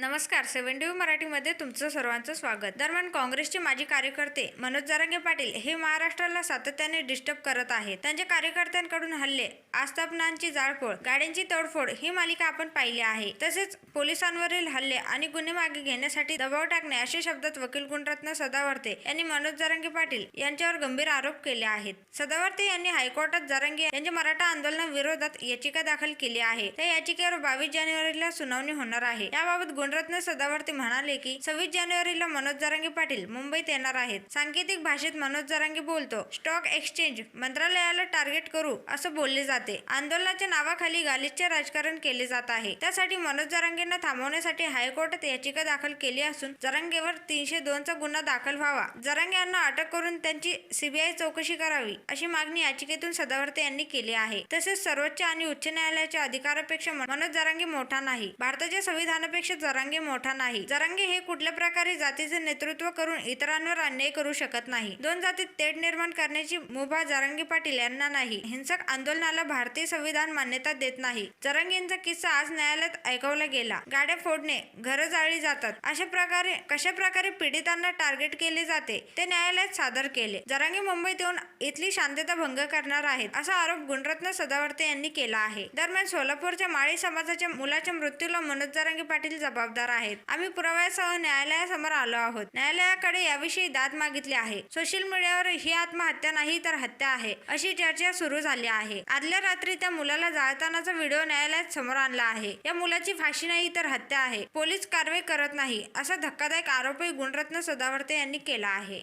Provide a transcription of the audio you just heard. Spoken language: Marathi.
नमस्कार सेव्हन टी मराठीमध्ये तुमचं सर्वांचं स्वागत. दरम्यान काँग्रेसचे माजी कार्यकर्ते मनोज जरांगे पाटील हे महाराष्ट्राला सातत्याने डिस्टर्ब करत आहेत. त्यांच्या कार्यकर्त्यांकडून हल्ले आस्थापनांची जाळपोळ गाड्यांची तोडफोड ही मालिका आपण पाहिली आहे. तसेच पोलिसांवरील हल्ले आणि गुन्हे मागे घेण्यासाठी दबाव टाकणे असे शब्दात वकील गुणरत्न सदावर्ते यांनी मनोज जरांगे पाटील यांच्यावर गंभीर आरोप केले आहेत. सदावर्ते यांनी हायकोर्टात जरांगे यांच्या मराठा आंदोलनाविरोधात याचिका दाखल केली आहे. त्या याचिकेवर बावीस जानेवारीला सुनावणी होणार आहे. याबाबत गुणरत्न सदावर्ती म्हणाले की सव्वीस जानेवारीला मनोज जरांगे पाटील मुंबईत येणार आहेत. सांकेतिक भाषेत मनोज जरांगे बोलतो स्टॉक एक्सचेंज मंत्रालयाला टार्गेट करू असं बोलले जाते. आंदोलनाच्या नावाखाली गालिचचे राजकारण केले जात आहे. त्यासाठी मनोज जरांगेंना थांबवण्यासाठी हायकोर्टात याचिका दाखल केली असून जरांगेवर तीनशे दोनचा गुन्हा दाखल व्हावा. जरांगे यांना अटक करून त्यांची सीबीआय चौकशी करावी अशी मागणी याचिकेतून सदावर्ते यांनी केली आहे. तसेच सर्वोच्च आणि उच्च न्यायालयाच्या अधिकारापेक्षा मनोज जरांगे मोठा नाही. भारताच्या संविधानापेक्षा जरांगे मोठा नाही. जरांगे हे कुठल्या प्रकारे जातीचे नेतृत्व करून इतरांवर अन्याय करू शकत नाही. दोन जातीत तेढ निर्माण करण्याची मुभा जरांगे पाटील यांना नाही. हिंसक आंदोलनाला भारतीय संविधान मान्यता देत नाही. जरांगेंचा किस्सा आज न्यायालयात ऐकवला गेला. गाड्या फोडणे घर जाळली जातात. अशा प्रकारे कशा प्रकारे पीडितांना टार्गेट केले जाते ते न्यायालयात सादर केले. जरांगे मुंबईत येऊन इथली शांतता भंग करणार आहेत असा आरोप गुणरत्न सदावर्ते यांनी केला आहे. दरम्यान सोलापूरच्या माळी समाजाच्या मुलाच्या मृत्यूला मनोज जरांगे पाटील जबाबदार आहेत. आम्ही पुराव्यासह न्यायालयासमोर आलो आहोत. न्यायालयाकडे याविषयी दाद मागितली आहे. सोशल मीडियावर ही आत्महत्या नाही तर हत्या आहे अशी चर्चा सुरू झाली आहे. आदल्या रात्री त्या मुलाला जाळतानाचा व्हिडिओ न्यायालयात समोर आणला आहे. या मुलाची फाशी नाही तर हत्या आहे. पोलीस कारवाई करत नाही असा धक्कादायक आरोपही गुणरत्न सदावर्ते यांनी केला आहे.